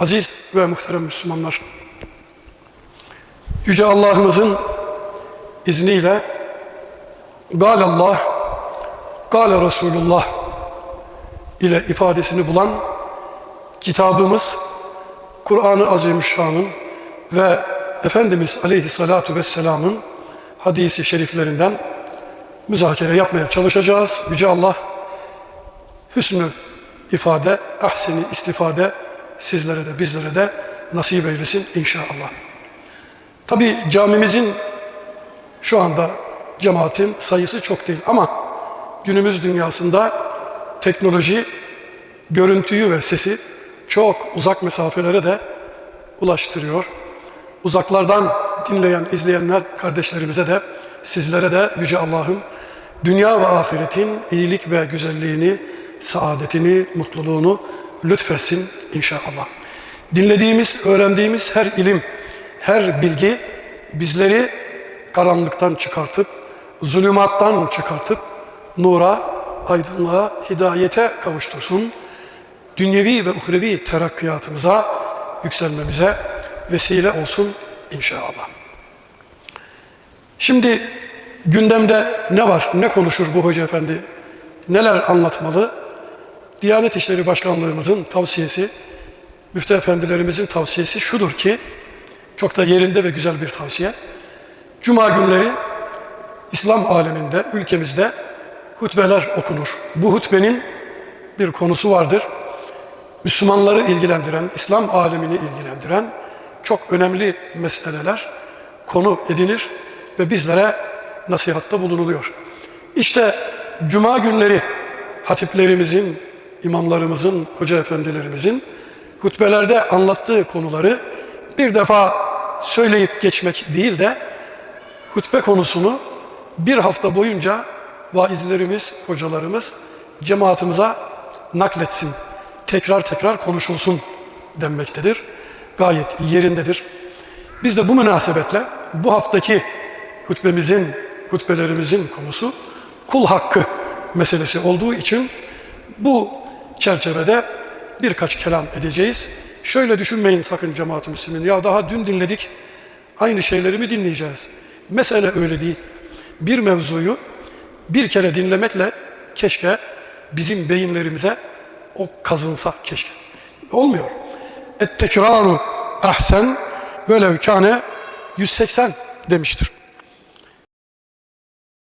Aziz ve muhterem Müslümanlar, Yüce Allah'ımızın izniyle Galallah, Gale Resulullah ile ifadesini bulan kitabımız Kur'an-ı Azimüşşan'ın ve Efendimiz Aleyhissalatu Vesselam'ın hadisi şeriflerinden müzakere yapmaya çalışacağız. Yüce Allah hüsnü ifade, ahseni istifade sizlere de bizlere de nasip eylesin inşallah. Tabi camimizin şu anda cemaatin sayısı çok değil ama günümüz dünyasında teknoloji görüntüyü ve sesi çok uzak mesafelere de ulaştırıyor. Uzaklardan dinleyen, izleyenler kardeşlerimize de sizlere de Yüce Allah'ım dünya ve ahiretin iyilik ve güzelliğini, saadetini, mutluluğunu lütfetsin inşallah. Dinlediğimiz, öğrendiğimiz her ilim, her bilgi bizleri karanlıktan çıkartıp, zulümattan çıkartıp, nura, aydınlığa, hidayete kavuştursun. Dünyevi ve uhrevi terakkiyatımıza, yükselmemize vesile olsun inşallah. Şimdi gündemde ne var, ne konuşur bu hoca efendi, neler anlatmalı? Diyanet İşleri Başkanlığımızın tavsiyesi, müftü efendilerimizin tavsiyesi şudur ki, çok da yerinde ve güzel bir tavsiye. Cuma günleri İslam aleminde, ülkemizde hutbeler okunur. Bu hutbenin bir konusu vardır. Müslümanları ilgilendiren, İslam alemini ilgilendiren çok önemli meseleler konu edinir ve bizlere nasihatta bulunuluyor. İşte cuma günleri hatiplerimizin, imamlarımızın, hoca efendilerimizin hutbelerde anlattığı konuları bir defa söyleyip geçmek değil de hutbe konusunu bir hafta boyunca vaizlerimiz, hocalarımız cemaatimize nakletsin, tekrar tekrar konuşulsun denmektedir. Gayet yerindedir. Biz de bu münasebetle bu haftaki hutbemizin, hutbelerimizin konusu kul hakkı meselesi olduğu için bu çerçevede birkaç kelam edeceğiz. Şöyle düşünmeyin sakın cemaat-ı müslümin. Ya daha dün dinledik, aynı şeyleri mi dinleyeceğiz? Mesele öyle değil. Bir mevzuyu bir kere dinlemekle keşke bizim beyinlerimize o kazınsa keşke. Olmuyor. Et tekraru ahsen velev kâne 180 demiştir.